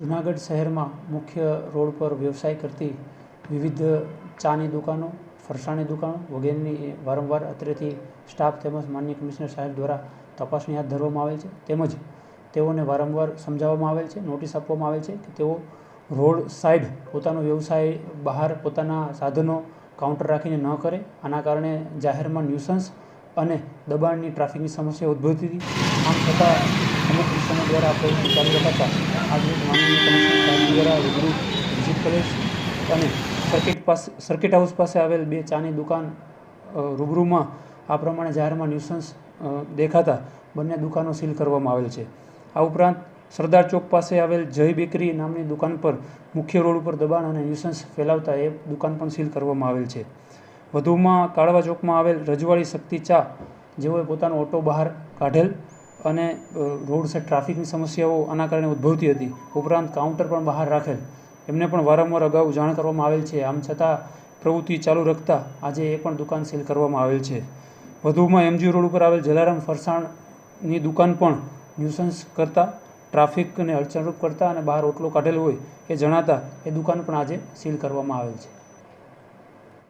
જૂનાગઢ શહેરમાં મુખ્ય રોડ પર વ્યવસાય કરતી વિવિધ ચાની દુકાનો, ફરસાણની દુકાનો વગેરેની વારંવાર અત્રેથી સ્ટાફ તેમજ માનનીય કમિશનર સાહેબ દ્વારા તપાસણી હાથ ધરવામાં આવેલ છે. તેમજ તેઓને વારંવાર સમજાવવામાં આવેલ છે, નોટિસ આપવામાં આવેલ છે કે તેઓ રોડ સાઈડ પોતાનો વ્યવસાય બહાર પોતાના સાધનો કાઉન્ટર રાખીને ન કરે. આના કારણે જાહેરમાં ન્યુસન્સ અને દબાણની ટ્રાફિકની સમસ્યા ઉદ્ભવતી હતી. આમ છતાં, અમુક કિસ્સાઓ દ્વારા આપણે ચાલુ રખાતા માનનીય દ્વારા રૂબરૂ વિઝિટ કરેલ અને સર્કિટ પાસે, સર્કિટ હાઉસ પાસે આવેલ બે ચાની દુકાન રૂબરૂમાં આ પ્રમાણે જાહેરમાં ન્યુસન્સ દેખાતા બંને દુકાનો સીલ કરવામાં આવેલ છે. આ ઉપરાંત, સરદાર ચોક પાસે આવેલ જય બેકરી નામની દુકાન પર મુખ્ય રોડ ઉપર દબાણ અને ન્યુસન્સ ફેલાવતા એ દુકાન પણ સીલ કરવામાં આવેલ છે. વધુમાં કાળવા ચોકમાં આવેલ રજવાડી શક્તિ ચા જેઓએ પોતાનો ઓટો બહાર કાઢેલ અને રોડ સાઈડ ટ્રાફિકની સમસ્યાઓ આના કારણે ઉદ્ભવતી હતી. ઉપરાંત કાઉન્ટર પણ બહાર રાખેલ. એમને પણ વારંવાર અગાઉ જાણ કરવામાં આવેલ છે. આમ છતાં પ્રવૃત્તિ ચાલુ રાખતા આજે એ પણ દુકાન સીલ કરવામાં આવેલ છે. વધુમાં એમજી રોડ ઉપર આવેલ જલારામ ફરસાણની દુકાન પણ ન્યુસન્સ કરતાં, ટ્રાફિકને અડચણરૂપ કરતા અને બહાર ઓટલો કાઢેલો હોય એ જણાતા એ દુકાન પણ આજે સીલ કરવામાં આવેલ છે.